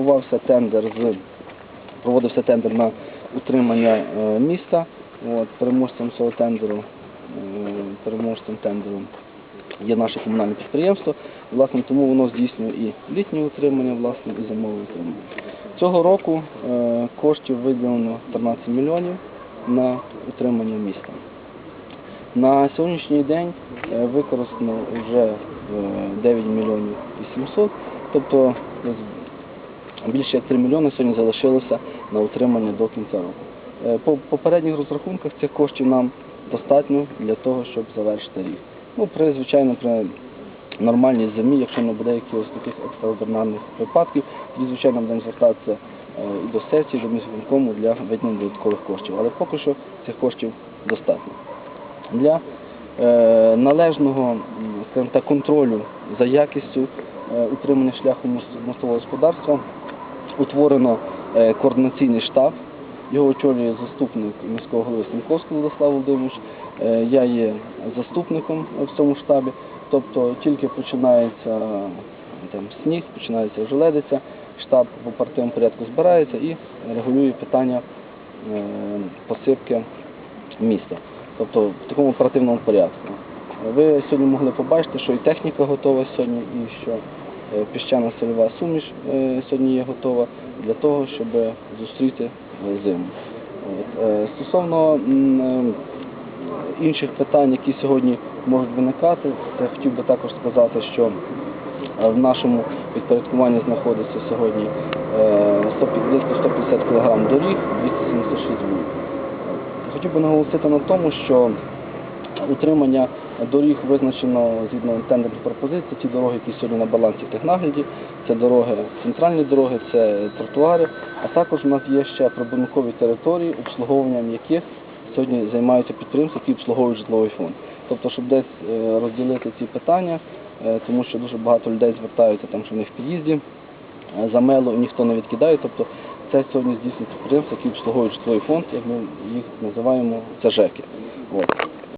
відбувався тендер з проводився тендер на утримання е, міста. От, переможцем цього тендеру, е, переможцем тендеру є наше комунальне підприємство. Власне, тому воно здійснює і літнє утримання, власне, і зимове утримання. Цього року е, коштів виділено 13 мільйонів на утримання міста. На сьогоднішній день використано вже е, 9 мільйонів 800, тобто більше як 3 мільйони сьогодні залишилося на утримання до кінця року. Е, По попередніх розрахунках цих коштів нам достатньо для того, щоб завершити рік. Ну, при, звичайно, при нормальній зимі, якщо не буде якихось таких екстраординарних випадків, тоді, звичайно, будемо звертатися е, і до сесії, до міськвиконкому для виділення додаткових коштів. Але поки що цих коштів достатньо. Для е, належного скажімо так, контролю за якістю утримання мос- мостового господарства утворено е, координаційний штаб. Його очолює заступник міського голови Станковського Владислав Володимирович. Е, Я є заступником в цьому штабі. Тобто тільки починається там, сніг, починається желедиця, штаб в оперативному порядку збирається і регулює питання е, посипки міста. Тобто в такому оперативному порядку. Ви сьогодні могли побачити, що і техніка готова сьогодні, і що е, піщана сольова суміш е, сьогодні є готова для того, щоб зустріти е, зиму. Е, Стосовно е, інших питань, які сьогодні можуть виникати, я хотів би також сказати, що е, в нашому підпорядкуванні знаходиться сьогодні е, 100 близько 150 кг доріг, 276 вулиць. Хотів би наголосити на тому, що утримання доріг визначено згідно тендерних пропозицій, ті дороги, які сьогодні на балансі технагляді, це дороги, центральні дороги, це тротуари, а також у нас є ще прибудинкові території, обслуговуванням яких сьогодні займаються підприємства, які обслуговують житловий фонд. Тобто, щоб десь е, розділити ці питання, е, тому що дуже багато людей звертаються, там, що в в під'їзді е, замело ніхто не відкидає. Тобто це сьогодні здійснюють підприємства, які обслуговують житловий фонд, як ми їх називаємо, це ЖЕКи. От.